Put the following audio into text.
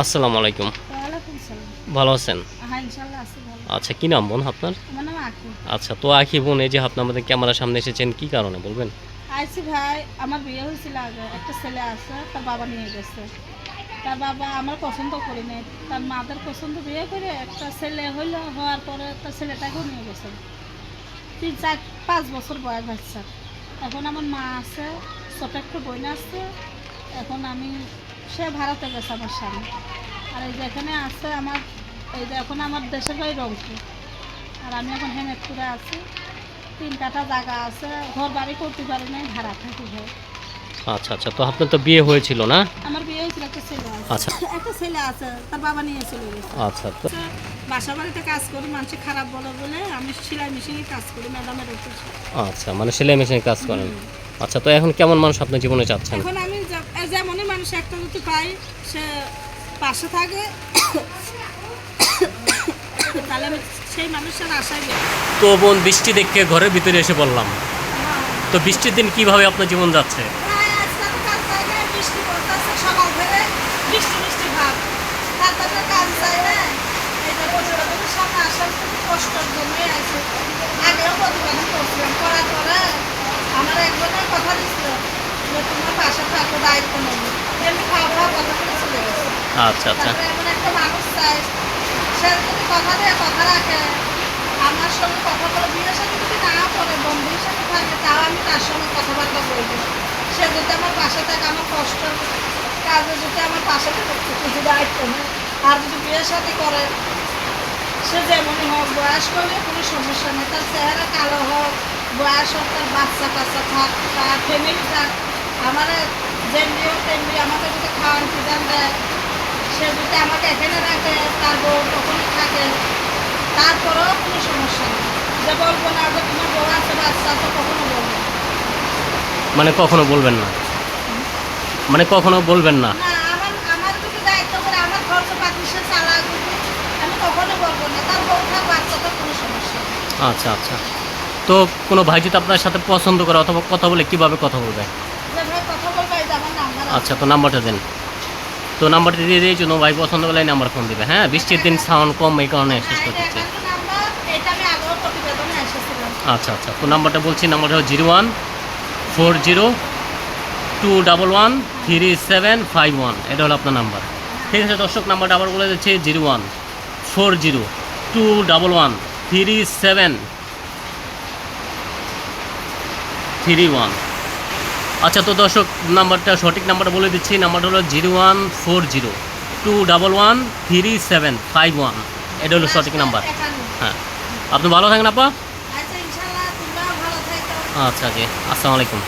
আসসালামু আলাইকুম। ভালো আছেন? আচ্ছা কি নাম বোন আপনার? আচ্ছা তো আখি বোন এই যে আপনি আমাদের ক্যামেরার সামনে এসেছেন কি কারণে বলবেন? আইসি ভাই আমার বিয়ে হয়েছিল আগে একটা ছেলে আছে তার বাবা নিয়ে গেছে। তার বাবা আমার পছন্দ করি নাই তার মাদের পছন্দ বিয়ে করে একটা ছেলে হইল হওয়ার পরে তার ছেলেটাকেও নিয়ে গেছে। তিন চার পাঁচ বছর বয়স বাচ্চা এখন আমার মা আছে ছোট একটা বইনা আছে এখন আমি সে ভারতে গেছে আমার স্বামী। আর এই যে এখানে আছে আমার এই যে এখন আমার দেশের বাড়ি রংপুর। আর আমি এখন হেমেদপুরে আছি। তিন কাঠা জায়গা আছে ঘর বাড়ি করতে পারি নাই ভাড়া থাকি ভাই আচ্ছা আচ্ছা তো আপনার তো বিয়ে হয়েছিল না? আমার বিয়ে হয়েছিল একটা ছেলে আছে। আচ্ছা। একটা ছেলে আছে তার বাবা নিয়ে চলে গেছে। আচ্ছা তো বাসা বাড়িতে কাজ করি মানুষ খারাপ বলে বলে আমি সেলাই মেশিনে কাজ করি ম্যাডামের আচ্ছা মানে সেলাই মেশিনে কাজ করেন। আচ্ছা তো এখন কেমন মানুষ আপনার জীবনে চাচ্ছেন? এখন মানুষ একটা যদি পাই সে পাশে থাকে। তাহলে আমি সেই মানুষের আশায় তো বোন বৃষ্টি দেখে ঘরের ভিতরে এসে বললাম তো বৃষ্টির দিন কীভাবে আপনার জীবন যাচ্ছে? প্রায় আজকাল কাজ জায়গায় বৃষ্টি পড়তেছে সকাল থেকে। বৃষ্টি বৃষ্টি ভাব। তারপরে কাজ যায় না এই যে প্রতিবেদনের সামনে আসার খুব কষ্টের জন্যই আছে আগেও প্রতিবেদন করছিলাম করার পরে আমার একজনের কথা দিছিল যে তোমার পাশে থাকো দায়িত্ব নেবে। আচ্ছা আচ্ছা। এমন একটা মানুষ চাই সে যদি কথা দেয় কথা রাখে। আমার সঙ্গে কথা বলে বিয়ের সাথে যদি না পড়ে বন্ধুর সাথে থাকে তাও আমি তার সঙ্গে কথাবার্তা বলব। সে যদি আমার পাশে থাকে আমার কষ্ট কাজে যদি আমার পাশে থাকে কিছু দায়িত্ব আর যদি বিয়ের সাথে করে সে যেমনই হোক বয়স করলে কোনো সমস্যা নেই। তার চেহারা কালো হোক বয়স হোক তার বাচ্চা কাচ্চা থাক তার ফ্যামিলি থাক আমার তেমনি আমাকে যদি খাওয়ান পিজান দেয় সে যদি আমাকে এখানে রাখে তার বউ কখনো থাকে। তারপরেও কোনো সমস্যা নেই। যে বলব না যে তোমার বউ আছে বাচ্চা আছে কখনো বলব মানে কখনো বলবেন না? মানে কখনো বলবেন না? না আমার আমার যদি দায়িত্ব করে আমার খরচ পাতি সে চালা আমি কখনো বলব না। তার বউ থাক বাচ্চা থাক কোনো সমস্যা আচ্ছা আচ্ছা। তো কোনো ভাই যদি আপনার সাথে পছন্দ করে অথবা কথা বলে কীভাবে কথা বলবে যে ভাই কথা বলব এই যে আমার নাম্বার আছে। আচ্ছা তো নাম্বারটা দেন। তো নাম্বারটা দিয়ে দিয়ে জন্য ভাই পছন্দ করলে নাম্বার ফোন দেবে। হ্যাঁ বৃষ্টির দিন সাউন্ড কম, এই কারণে শেষ করতে এটা একান্ত নাম্বার এটা আমি আগেও প্রতিবেদনে এসেছিলাম আচ্ছা আচ্ছা তো নাম্বারটা বলছি, নাম্বারটা হলো zero one four zero two double one three seven five one. এটা হলো আপনার নাম্বার। ঠিক আছে, দর্শক, নাম্বারটা আবার বলে দিচ্ছি, zero one four zero two double one three seven three one. আচ্ছা তো দর্শক নাম্বারটা সঠিক নাম্বারটা বলে দিচ্ছি। নাম্বারটা হলো zero one four zero two double one three seven five one. এটা হলো সঠিক নাম্বার। হ্যাঁ। আপনি ভালো থাকেন আপা? আচ্ছা আচ্ছা জি। আসসালামু আলাইকুম।